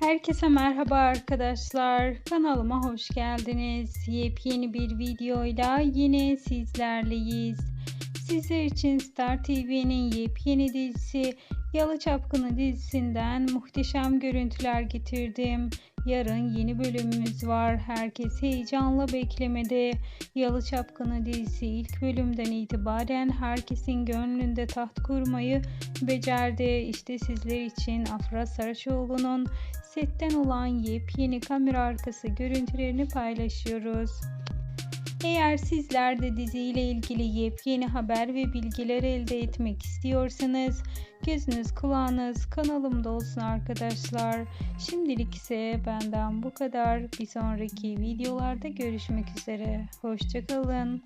Herkese merhaba arkadaşlar. Kanalıma hoş geldiniz. Yepyeni bir videoyla yine sizlerleyiz. Sizler için Star TV'nin yepyeni dizisi Yalı Çapkını dizisinden muhteşem görüntüler getirdim. Yarın yeni bölümümüz var. Herkes heyecanla beklemede. Yalı Çapkını dizisi ilk bölümden itibaren herkesin gönlünde taht kurmayı becerdi. İşte sizler için Afra Saraçoğlu'nun setten olan yepyeni kamera arkası görüntülerini paylaşıyoruz. Eğer sizler de diziyle ilgili yepyeni haber ve bilgiler elde etmek istiyorsanız gözünüz kulağınız kanalımda olsun arkadaşlar. Şimdilik ise benden bu kadar. Bir sonraki videolarda görüşmek üzere. Hoşçakalın.